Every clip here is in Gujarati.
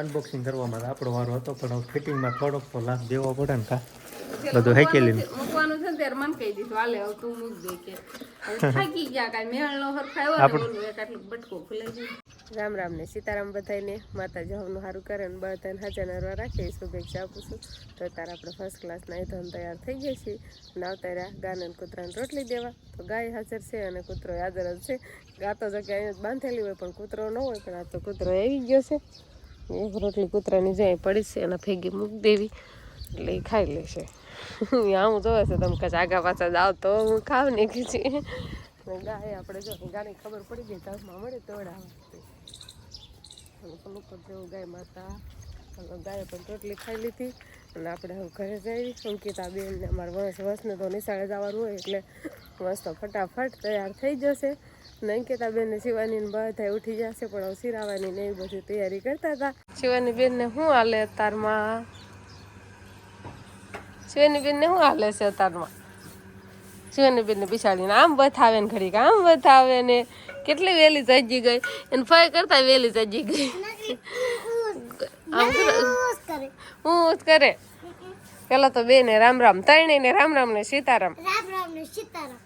અનબોક્સિંગ કરવામાં આપણો વારો હતો પણ ફિટિંગમાં થોડોક તો લાભ દેવો પડે ને કા? બધું હેકેલી મૂકવાનું છે ત્યારે મને કહી દીધું હાલે હવે તું મૂક દે કે. થાકી ગયા કાંઈ મેળનો હરખાયો ને ઓલું એક આટલું બટકો ખુલે ગયું. રામ રામ ને સીતારામ બધાને માતા હવનું સારું કરે ને બધાને હાજર નરવા રાખે શુભેચ્છા આપું છું. તો અત્યારે આપણે ફર્સ્ટ ક્લાસ નાઈ ધોન તૈયાર થઈ ગયા છીએ અને આવતા રહ્યા ગાને ને કૂતરાને રોટલી દેવા. તો ગાય હાજર છે અને કૂતરો હાજર જ છે. ગાતો જગ્યા અહીંયા જ બાંધેલી હોય પણ કૂતરો ન હોય પણ આ તો કૂતરો આવી ગયો છે. એક રોટલી કૂતરાની જાય પડી છે અને ભેગી મૂકી દેવી. એટલે એ ખાઈ લેશે. હું જોવે છે, તમે કચ્છ આગા પાછા જાઓ તો હું ખાવ ને કે છે. ગાય આપણે જો ગાની ખબર પડી ગઈ તાપમાં મળે તોડાવે પેલું પર જેવું ગાય માતા. ગાય પણ રોટલી ખાઈ લીધી. અને આપણે હવે ઘરે જઈ અંકિતા બેન ને અમારા વંશ, વંશને તો નિશાળે જવાનું હોય, એટલે મસ્ત ફટાફટ તૈયાર થઈ જશે. અને અંકિતા બેન ને શિવાની ને બધા ઉઠી જશે પણ હવે સિરાવાની ને એ બધી તૈયારી કરતા હતા. શિવાની બેન ને શું હાલે અત્યારમાં શિવાની બેન ને શું હાલે છે અત્યારમાં શિવાની બેન ને બિસાડીને આમ બતાવે ને ઘડીક આમ બતાવે ને કેટલી વહેલી સજી ગઈ. એને ફાય કરતા વહેલી સજી ગઈ. હું કરે. પેલા તો બે ને રામ રામ ત્રણેય ને રામ રામ ને સીતારામ. રામ રામ ને સીતારામ.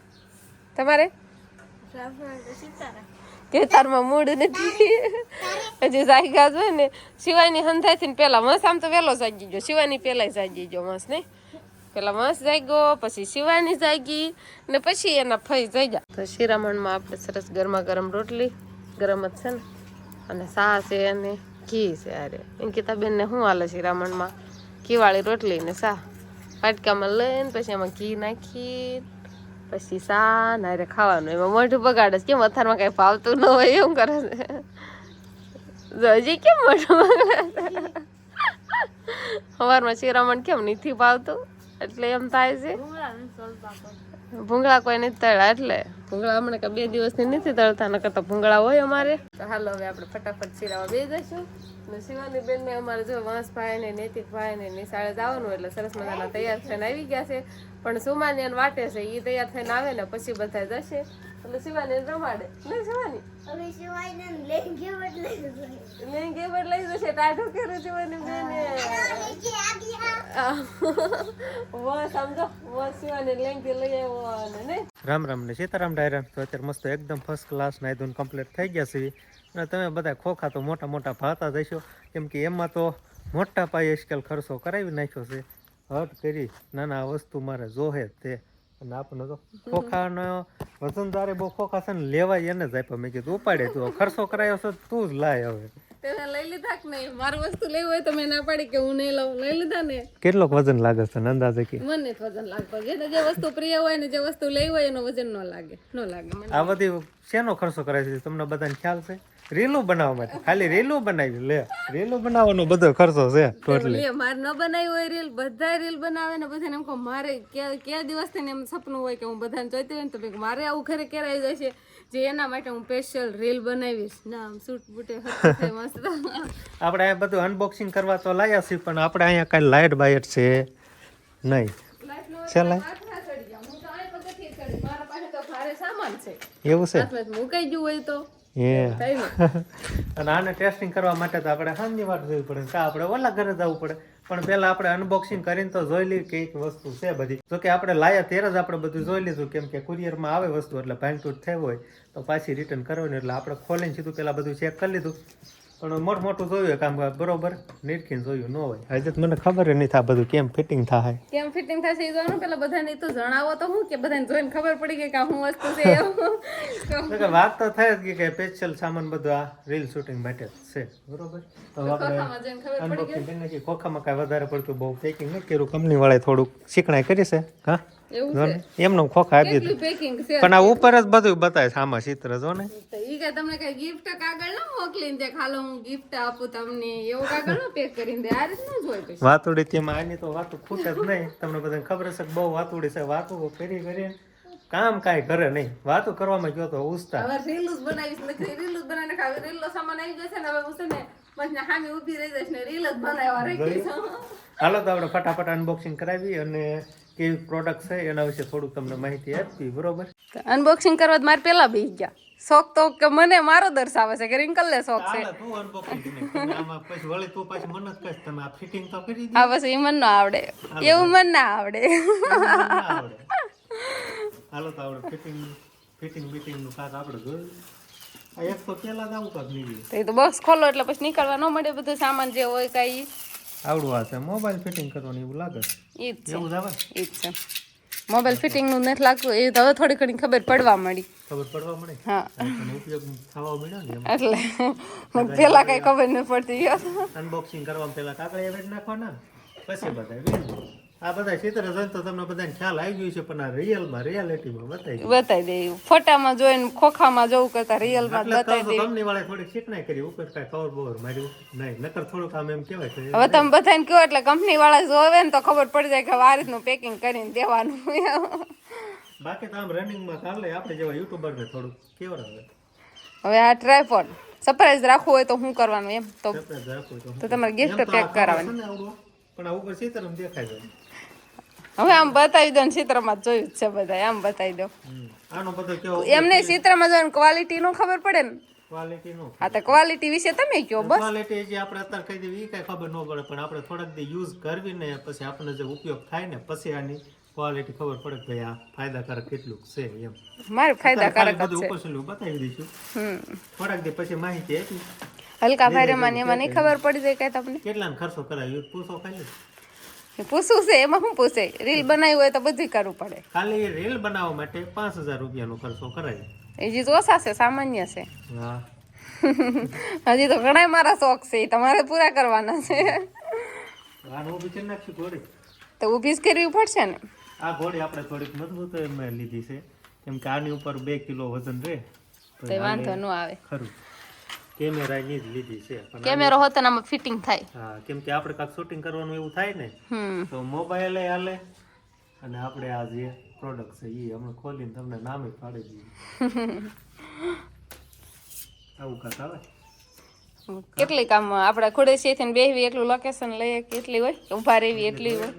તમારે? રામ રામ ને સીતારામ કે તારમાં મૂડ નથી. હજી જાગ્યા છે ને. શિવાની હંધાથી ને પેલા મસ આમ તો વહેલો જાગી ગયો. શિવાની પેલા જાગી ગયો મસ નહીં પેલા મસ જાગ્યો, પછી શિવાની જાગી ને પછી એના ફઈ જાગ્યા. તો શિરામણમાં આપણે સરસ ગરમા ગરમ રોટલી ગરમ જ છે ને. અને સા છે અને ઘી છે અરે અંકિતાબેનને શું હાલે શિરામણમાં? ઘીવાળી રોટલી ને સા પાટકામાં લઈને પછી એમાં ઘી નાખી પછી સા ના રે ખાવાનું એમાં મોઢું બગાડે કેમ અથારમાં કઈ ફાવતું ન હોય એવું કરે છે. હજી કેમ મોઢું બગાડે? સવારમાં શિરામણ કેમ નથી ફાવતું? એટલે એમ થાય છે. ભૂંગળા કોઈ નથી તળ્યા એટલે? ભૂંગળા હમણાં કે બે દિવસથી નથી તળતા, નકર તો ભૂંગળા હોય અમારે. તો હાલો હવે આપણે ફટાફટ શીરાવા બે જઈશું. ને શિવાની બેન ને અમારે જો વાંસભાઈ ને નૈતિકભાઈ ને નિશાળે જવાનું એટલે સરસ મજાના તૈયાર થઈને આવી ગયા છે. પણ સુમાની વાટે છે એ તૈયાર થઈને આવે ને પછી બધા જશે. એટલે શિવાની રમાડે. નહીં શિવાની? હવે સિવાય લેંગે બદલે લેંગે પર જશે ટાઢું કર્યું શિવાની બેને. વા સમજો. વા શિવાની લેંગે લઈ આવ્યો અને ને? રામ રામ ને સીતારામ ડાયરા. તો અત્યારે મસ્ત એકદમ ફર્સ્ટ ક્લાસ નાઈ ધોઈને કમ્પ્લીટ થઈ ગયા છે. અને તમે બધા ખોખા તો મોટા મોટા ભાતા જશો. કેમ કે એમાં તો મોટા પાયે આજકાલ ખર્ચો કરાવી નાખ્યો છે. હટ કરી નાના વસ્તુ મારે જોહે તે. અને આપણને તો ખોખાનો વજનદારે બહુ ખોખા છે ને લેવાય એને જ આપ્યા. મેં કીધું ઉપાડે તું ખર્ચો કરાયો છે તું જ લાય હવે. તેને લઈ લીધા કે નહીં? મારું વસ્તુ લેવી હોય તો મેં ના પાડી કે હું નહીં લઉં. લઈ લીધા ને? કેટલોક વજન લાગે છે ને અંદાજે કે? મને વજન લાગતો. જેને જે વસ્તુ પ્રિય હોય ને જે વસ્તુ લેવી હોય એનો વજન ન લાગે. ન લાગે આ બધી શેનો ખર્ચો કરાય છે? તમને બધાને ખ્યાલ છે? રીલું બનાવવા માટે. ખાલી રીલું બનાવી લે. રીલું બનાવવાનો બધો ખર્ચો છે ટોટલી મારે ન બનાવી હોય રીલ બધા રીલ બનાવે ને બધાને એમ કહું મારે ક્યાં ક્યાં દિવસ થઈને એમ સપનું હોય કે હું બધાને જોઈતી હોય ને તો મારે આવું ઘરે ક્યારે આવી જશે જે એના માટે હું સ્પેશિયલ રીલ બનાવીશ. ના આમ સૂટ બૂટે મસ્ત. આપણે અહીંયા બધું અનબોક્સિંગ કરવા તો લાયા છીએ પણ આપણે અહીંયા કાંઈ લાઇટ બાઇટ છે નહીં. છે લાઈટ તો ભારે સામાન છે. એવું છે? મુકાઈ ગયું હોય તો. અને આને ટેસ્ટિંગ કરવા માટે તો આપણે સાંજની વાત જોવી પડે કે આપણે ઓલા ઘરે જવું પડે. પણ પહેલા આપણે અનબોક્સિંગ કરીને તો જોઈ લઈએ કંઈક વસ્તુ છે બધી. જો કે આપણે લાયા ત્યારે જ આપણે બધું જોઈ લીધું. કેમ કે કુરિયરમાં આવે વસ્તુ એટલે ભાંગતૂટ થઈ હોય તો પાછી રિટર્ન કરવાની. એટલે આપણે ખોલીને સીધું પહેલા બધું ચેક કરી લીધું. પણ મોટ મોટું જોયું કામ બરોબર? નિરખીને જોયું ન હોય. હજી મને ખબર નહીં થાય બધું કેમ ફિટિંગ થાય. કેમ ફિટિંગ થશે એ જોવાનું? પેલા બધાને તો જણાવો તો હું કે બધાને જોઈને ખબર પડી ગઈ કે હું વસ્તુ છે એવું. વાત તો થાય જ કે સ્પેશિયલ સામાન બધું આ રીલ શૂટિંગ માટે છે. બરોબર? તો આપણે ખોખામાં જઈને ખબર પડી અનબોક્સિંગ કરી નાખી ખોખામાં કાંઈ વધારે પડતું બહુ પેકિંગ નથી કર્યું. કંપની વાળાએ થોડુંક શીખણાઈ કરી છે. હા? ને એમનો ખોખા આપી દીધું. પણ આ ઉપર જ બધું બતાવે છે આમાં ચિત્ર જો ને. ઈ કે તમને કઈ ગિફ્ટ કાગળ ન મોકલીને દે ખાલો હું ગિફ્ટ આપું તમને. એવો કાગળ ન પેક કરીને દે આ રીતનું જ હોય પછી. વાતુડી તેમાં આની તો વાતું ખૂટે જ નહીં. તમને બધાને ખબર છે કે બહુ વાતુડી છે. વાતું ફેરી ફેરી કામ કાઈ કરે નહીં. વાતો કરવામાં ગયો તો ઉસ્તા. હવે રીલું જ બનાવીશ નથી રીલું જ બનાવીને ખાવી રીલનો સામાન આવી જશે ને હવે હું છે ને પછી હામી ઊભી રહી જઈશ ને રીલ જ બનાવવા રાખીશ હાલો તો આપણે ફટાફટ અનબોક્સિંગ કરાવી અને કેવી પ્રોડક્ટ છે એના વિશે થોડુંક તમને માહિતી આપી બરોબર? અનબોક્સિંગ કરવા તો મારે પેલા બી ગયા. શોખ તો કે મને મારો દર્શાવે છે કે રિંકલ ને શોખ છે. ચાલે તું unboxing નહીં. તમે આમાં પછી વળી તું પાછી મને જ કહીશ તમે આ ફિટિંગ તો કરી આ પછી ઈ મને ના આવડે. એવું મન ના આવડે. હાલો તો આવડે ફિટિંગ ફિટિંગ બિટિંગનું કાક આપણે જોયું એક તો પેલા જ આવું કાક નીકળ્યું. તો બોક્સ ખોલો એટલે પછી નીકળવા ન મળે. બધું સામાન જે હોય કાંઈ આવડું આ છે. મોબાઈલ ફિટિંગ કરવાનું એવું લાગે છે. એવું જ આવે? ઈ જ છે. મોબાઈલ ફિટિંગનું નથી લાગતું. એ હવે થોડી ઘણી ખબર પડવા મળી. ખબર પડવા મળે? હા. ઉપયોગ થવા મળ્યો ને એટલે પેલા કઈ ખબર ન પડતી. અનબોક્સિંગ કરવા પેલા કાગળ એવેડ નાખવાના પછી વેચવું. આ બધા ચિત્ર જોઈને તો તમને બધાને ખ્યાલ આવી ગયું છે પણ આ રિયલમાં રિયાલિટીમાં બતાવી બતાવી દે. ફોટામાં જોઈને ખોખામાં જોવું કરતા રિયલમાં બતાવી દે. કંપની વાળા થોડી ચીકણાઈ કરી ઉપર કાંઈ કવર બવર માર્યું. નહીં નકર થોડુંક આમ એમ કહેવાય હવે તમે બધાને કહો એટલે કંપની વાળા જોવે ને તો ખબર પડી જાય કે આ રીતનું પેકિંગ કરીને દેવાનું. બાકી તો આમ રનિંગમાં ચાલે આપણે જેવા યુટ્યુબર ને થોડુંક કેવડાવે. હવે આ ટ્રાયફોન સરપ્રાઈઝ રાખવું હોય તો શું કરવાનું એમ. તો તમારે ગિફ્ટ પેક કરાવવાની. પણ આ ઉપર ચિત્રમ દેખાય છે. હવે આમ બતાવી દો ચિત્રમાં જોયું જ છે બધા આમ બતાવી દો. આનો બધો કેવો એમને ચિત્રમાં જોઈને ક્વોલિટી નો ખબર પડે ને? ક્વોલિટી નો. આ તો ક્વોલિટી વિશે તમે કયો બસ. ક્વોલિટી જે આપણે અત્યારે કહી દેવી એ કઈ ખબર ન પડે પણ આપણે થોડાક દી યુઝ કરવી ને પછી આપણને જે ઉપયોગ થાય ને પછી આની ક્વોલિટી ખબર પડે કે ભાઈ આ ફાયદાકારક કેટલું છે એમ. મારે ફાયદાકારક ખાલી બધું છે. ઉપર બતાવી દઈશું. હમ. થોડાક દી પછી માહિતી આપી. હલકા ભારેમાં ને એમાં નહીં ખબર પડી જાય કઈ તમને? કેટલાનો ખર્ચો કરાયો? પૂછો ખાલી. પૂછવું છે એમાં શું પૂછે? રીલ બનાવી હોય તો બધું કરવું પડે. ખાલી રીલ બનાવવા માટે પાંચ હજાર રૂપિયાનો ખર્ચો કરાય. એ જીત ઓછા છે સામાન્ય છે. હજી તો ઘણા મારા શોખ છે તમારે પૂરા કરવાના છે. તો ઊભી જ કરવી પડશે ને. આ ઘોડી આપણે થોડીક મજબૂત લીધી છે. કેમ કે આની ઉપર બે કિલો વજન રહે તો તો વાંધો ન આવે. ખરું. કેમેરાની જ લીધી છે. કેમેરો હોતો ને આમાં ફિટિંગ થાય. હા કેમ કે આપણે કાંક શૂટિંગ કરવાનું એવું થાય ને તો તો એ હાલે અને આપણે આ જે પ્રોડક્ટ છે એ હમણાં ખોલીને તમને નામે પાડી દઈએ. આવું કાંક આવે? કેટલી કામ આપણે ખુડેસી થી બેહવી એટલું લોકેશન લઈએ કેટલી હોય? ઊભા રહેવી એટલી હોય.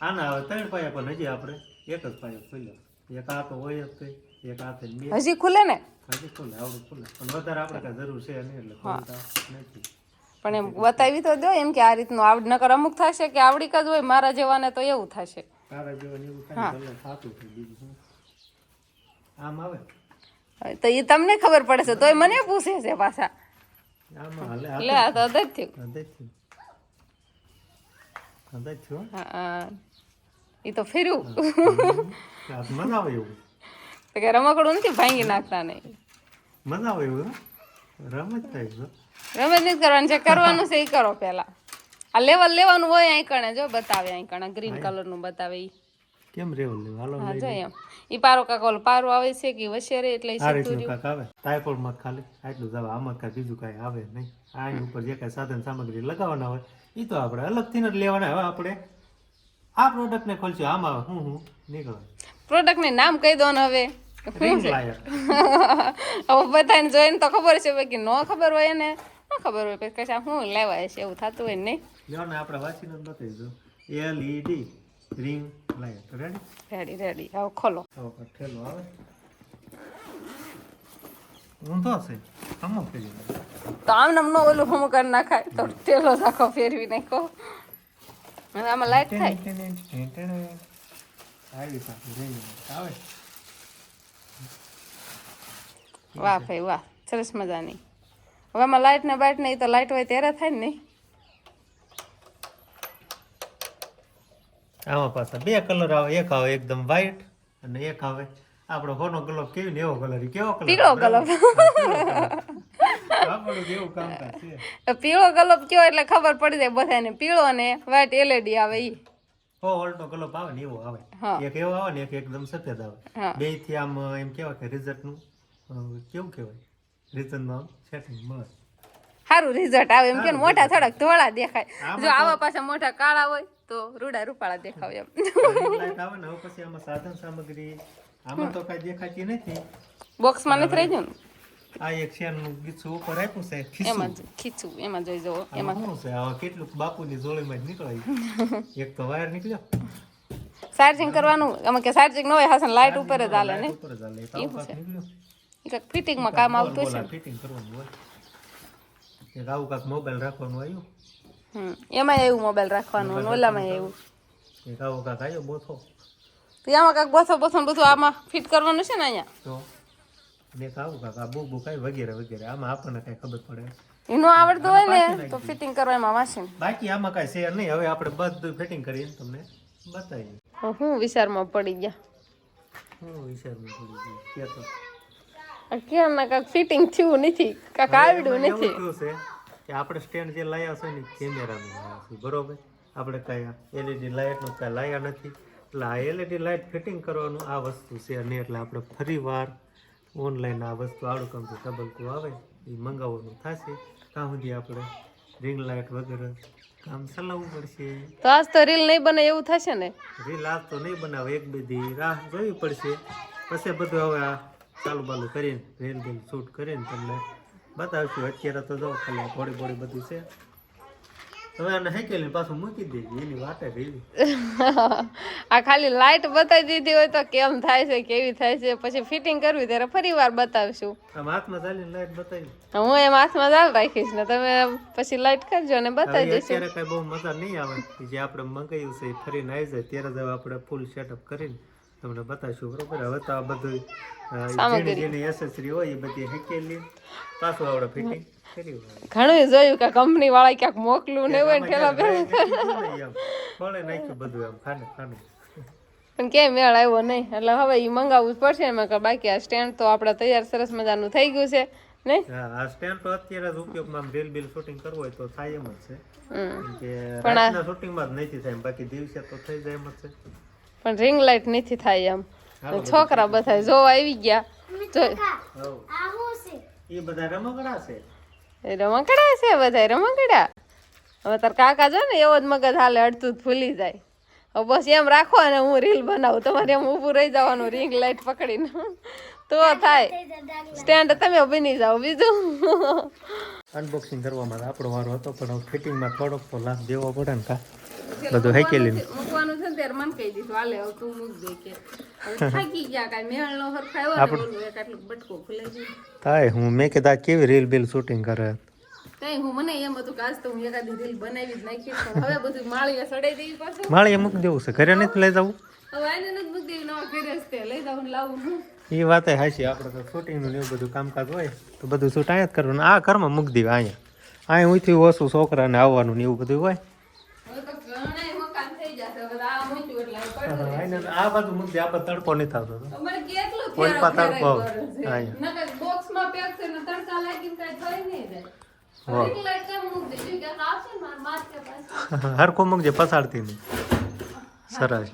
આના હવે ત્રણ પાયા પણ હજી આપણે એક જ પાયો ખોલ્યો. એક આ તો હોય જ તે એક આ બે હજી ખુલે ને? હજી ખોલે આવડું ખોલે. પણ વધારે આપણે કાંઈ જરૂર છે નહીં એટલે ખોલતા નથી. પણ એમ બતાવી તો દો એમ કે આ રીતનું આવડ નકર અમુક થશે કે આવડી જ હોય મારા જેવાને તો એવું થશે. તારા જેવા એવું થાય થતું છે બીજું આમ આવે? તો એ તમને ખબર પડે છે તોય મને પૂછે છે પાછા. લે આ તો અદજ થયું. હા. એ તો ફેર્યું. મજા આવે એવું. તો કે રમકડું નથી ભાંગી નાખતા નહીં. મજા આવે એવું રમત થાય રમત નથી કરવાનું જે કરવાનું છે એ કરો પહેલા. આ લેવલ લેવાનું હોય અહીં કણે જો બતાવે અહીં કણે ગ્રીન કલરનું બતાવે ઈ. કેમ રેવલ લેવું? હાલો હા જો એમ. ઈ પારો કાક ઓલો પારો આવે છે કે વસેરે એટલે ઈ આ રીતનું કાંઈક આવે? ટાઈફોઈડમાં ખાલી? આટલું જ આવે આમાં કાંઈ બીજું કાંઈ આવે નહીં. આની ઉપર જે કાંઈ સાધન સામગ્રી લગાવવાના હોય એ તો આપણે અલગથી જ લેવાના. હવે આપણે આ પ્રોડક્ટને ખોલશું આમાં હું હું નીકળે પ્રોડક્ટનું નામ કહી દો ને હવે હવે બધાને જોઈને તો ખબર છે બાકી ન ખબર હોય ને ન ખબર હોય પછી કશા શું લેવાય છે એવું થતું હોય નહીં. જો ને આપણે વાંચીને જ દો LED ring light ready ready ready હવે ખોલો. હવે ઠેલો આવે. ઊંધો છે. તમો ફેરી તો આમ નામ નો ઓલું હમ કરી નાખાય. તો ઠેલો રાખો ફેરવી નાખો. આમાં લાઈટ થાય. આવી સાથે રિંગ આવે? વાહ ભાઈ વાહ સરસ મજાની. હવે આમાં લાઈટ ને બાઈટ નહીં તો લાઈટ હોય ત્યારે થાય ને નહીં? આમાં પાછા બે કલર આવે. એક આવે એકદમ વ્હાઈટ અને એક આવે આપણો હોનો ગ્લોબ કેવી એવો કલર કેવો કલર પીળો છે. પીળો ગલબ કયો એટલે ખબર પડી જાય બધાને. પીળો ને વ્હાઈટ એલઈડી આવે ઈ. હો ઓલ્ટો ગ્લોબ આવે ને એવો આવે. એક એવો આવે ને એક એકદમ સફેદ આવે. બેથી આમ એમ કેવા કે રિઝલ્ટનું કેવું કહેવાય? રિઝલ્ટનું સેટિંગ મળે સારું રિઝલ્ટ આવે એમ કે મોટા થોડાક ધોળા દેખાય. જો આવા પાછા મોટા કાળા હોય તો રૂડા રૂપાળા દેખાવ એમ. આવે ને પછી આમાં સાધન સામગ્રી આમાં તો કઈ દેખાતી નથી. બોક્સમાં નથી રહી ગયું ને? આ એક શેરનું ગીચું ઉપર આપ્યું છે એમાં ખીચું એમાં જોઈ જવો એમાં. શું છે? આવા કેટલું બાપુની જોડીમાં જ નીકળાય એક તો વાયર નીકળ્યો. ચાર્જિંગ કરવાનું અમે કે ચાર્જિંગ ન હોય હાસન લાઇટ ઉપર જ હાલે ને. કાંઈક નીકળ્યું. એ કંઈક ફિટિંગમાં કામ આવતું છે ફિટિંગ કરવાનું હોય. એક આવું કાંઈક મોબાઈલ રાખવાનું આવ્યું. હમ એમાં એવું મોબાઈલ રાખવાનું ઓલામાં એવું. એક આવું કાંઈક આવ્યો બોથો. તો આમાં કાંઈક બસો બોથો બધું આમાં ફિટ કરવાનું છે ને અહીંયા? તો? ને એક કાકા બુક બુક આવી વગેરે વગેરે આમાં આપણને કાંઈ ખબર પડે. એનો આવડતો હોય ને તો ફિટિંગ કરવામાં બાકી આમાં કાંઈ શેર નહીં. હવે આપણે બધું ફિટિંગ કરીને તમને બતાવીએ. હું વિચારમાં પડી ગયા. હું વિચારું થોડું કહેતો આ ક્યારના કાંઈક ફિટિંગ થયું નથી કાંઈક આવડ્યું નથી. છે કે આપણે સ્ટેન્ડ જે લાયા છે ને કેમેરાનું છે બરોબર? આપણે કાંઈ એલઈડી લાઇટનું કાંઈ લાયા નથી. એટલે આ એલઈડી લાઇટ ફિટિંગ કરવાનું આ વસ્તુ છે અને એટલે આપણે ફરી વાર ઓનલાઈન આ વસ્તુ આડું કામ છે તબલકું આવે એ મંગાવવાનું થશે. ત્યાં સુધી આપણે રિંગ લાઇટ વગેરે કામ ચલાવવું પડશે. તો આજ તો રીલ નહીં બને એવું થશે ને? રીલ આજ તો નહીં બનાવે એક બે દી રાહ જોવી પડશે. પછી બધું હવે આ ચાલુ બાલુ કરીને રીલ બીલ શૂટ કરીને તમને બતાવશું. અત્યારે તો જો ખાલી થોડી થોડી બધું છે. હવે આને હેકેલી પાછું મૂકી દેજે એની વાટે રહી આ ખાલી લાઈટ બતાવી દીધી હોય તો કેમ થાય છે કેવી થાય છે પછી ફિટિંગ કરવી ત્યારે ફરી વાર બતાવશું. આમ હાથમાં ચાલીને લાઈટ બતાવી. હું એમ હાથમાં ચાલ રાખીશ ને તમે પછી લાઈટ કરજો અને બતાવી દઈશું અત્યારે કઈ બહુ મજા નહીં આવે. જે આપણે મંગાવ્યું છે એ ફરીને આવી જાય. ત્યારે જ આપણે ફૂલ સેટઅપ કરીને તમને બતાવીશું બરોબર? હવે તો આ બધું જેની જેની એસેસરી હોય એ બધી હેકેલી. પાછું આપણે ફિટિંગ ઘણું જોયું કે કંપની વાળા ક્યાંક મોકલું ને હોય ખાને ખાને. પણ કેમ મેળ આવ્યો નહીં. એટલે હવે એ મંગાવવું જ પડશે. એમાં કે બાકી આ સ્ટેન્ડ તો આપણે તૈયાર સરસ મજાનું થઈ ગયું છે નહીં હા આ સ્ટેન્ડ તો અત્યારે જ ઉપયોગમાં આમ રીલ બિલ શૂટિંગ કરવું હોય તો થાય એમ જ છે. હમ. કેમ કે રાતના શૂટિંગમાં જ નથી થાય બાકી દિવસે તો થઈ જાય એમ જ છે. પણ રિંગ લાઇટ નથી થાય એમ. છોકરા બધા જોવા આવી ગયા. એ બધા રમકડા છે? રમકડા છે બધા રમકડા. હવે તાર કાકા જો ને એવો જ મગજ હાલે અડતું ભૂલી જાય. હવે બસ એમ રાખો અને હું રીલ બનાવું. તમારે એમ ઊભું રહી જવાનું રિંગ લાઇટ પકડીને. તો થાય. સ્ટેન્ડ તમે બની જાઓ બીજું. અનબોક્સિંગ કરવામાં આપણો વારો હતો, પણ ફિટિંગમાં થોડોક તો લાભ દેવો પડે ને કા? બધું હેકેલી મૂકવાનું છે ને ત્યારે મને કહી દીધું હાલે હવે તું મૂક દે કે. થાકી ગયા કાંઈ મેળ નો હરખાયો ને ઓલું એક આટલું બટકો ખુલાઈ ગયું થાય હું મેં કીધા કેવી રીલ બિલ શૂટિંગ કરે? કઈ હું મને એમ હતું કે આજ તો હું એકાદી રીલ બનાવી જ નાખી પણ હવે બધું માળીએ સડાઈ દેવી પાછું. માળીએ મૂકી દેવું છે ઘરે નથી લઈ જવું? હવે આને નથી મૂકી દેવી નવા ઘરે જ લઈ જાઉં લાવું હું. એ વાતે હાચી આપણે તો શૂટિંગનું એવું બધું કામકાજ હોય તો બધું શૂટ અહીંયા જ કરવાનું. આ ઘરમાં મૂકી દેવા અહીંયા. અહીંયા ઉઠી ઓછું છોકરાને આવવાનું ને એવું બધું હોય હવે તો ઘણાય મકાન થઈ જશે હવે આ મૂક્યું એટલે હવે પડ્યું રહે. અહીંયા આ બાજુ મૂકી આપણે તડકો નહીં થતો તો. કોઈ ને તડકા લાગીને કાંઈ થઈ નહીં જાય. વાહ. હવે લાઈટ કેમ મૂકી દીધી? કે આવશે ને મારે માથે પાછી. હરખું મૂકજે પસાડતી નહીં સરસ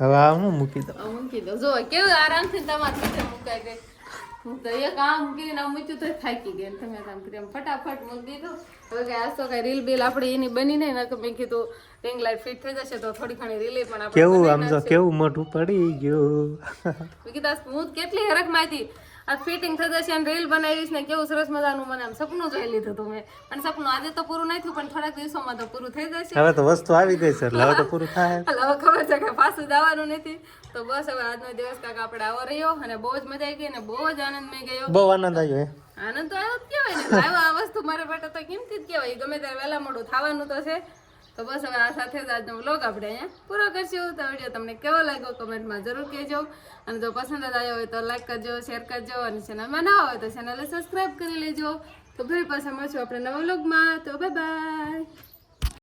હવે આ હું મૂકી દઉં મૂકી દઉં જો કેવું આરામથી તમારે મુકાઈ ગઈ હું તો એક આમ કરીને આમ તો થાકી ગઈ. તમે આમ કરી ફટાફટ મૂકી દીધું. હવે કઈ આજ તો કઈ રીલ બિલ આપણે એની બની નહીં ને મેં કીધું રિંગ લાઈટ ફિટ થઈ જશે તો થોડી ઘણી રીલે પણ કેવું આમ તો કેવું મોઢું પડી ગયું. મેં કીધું હું કેટલી હરક હતી આ ફિટિંગ થઈ જશે અને રીલ બનાવીશ ને કેવું સરસ મજાનું મને આમ સપનું જોઈ લીધું હતું મેં. અને સપનું આજે તો પૂરું નહીં થયું પણ થોડાક દિવસોમાં તો પૂરું થઈ જશે. હવે તો વસ્તુ આવી ગઈ છે એટલે હવે તો પૂરું થાય. હવે ખબર છે કે પાછું જવાનું નથી. તો બસ હવે આજનો દિવસ કાંક આપણે આવો રહ્યો અને બહુ જ મજા આવી ગઈ અને બહુ જ આનંદ મેં ગયો. બહુ આનંદ આવ્યો આનંદ તો આવ્યો જ કહેવાય ને. આવ્યો આ વસ્તુ મારા માટે તો કિંમતી જ કહેવાય? ગમે ત્યારે વહેલા મોડું થવાનું તો છે તો બસ હવે આ સાથે જ આજનો વ્લોગ આપણે અહીંયા પૂરો કરશું. તો વીડિયો તમને કેવો લાગ્યો કમેન્ટમાં જરૂર કહેજો. અને જો પસંદ જ આવ્યો હોય તો લાઈક કરજો શેર કરજો અને ચેનલમાં ના હોય તો ચેનલને સબસ્ક્રાઈબ કરી લેજો. તો ફરી પાછા મળશું આપણે નવા વ્લોગમાં તો બાય બાય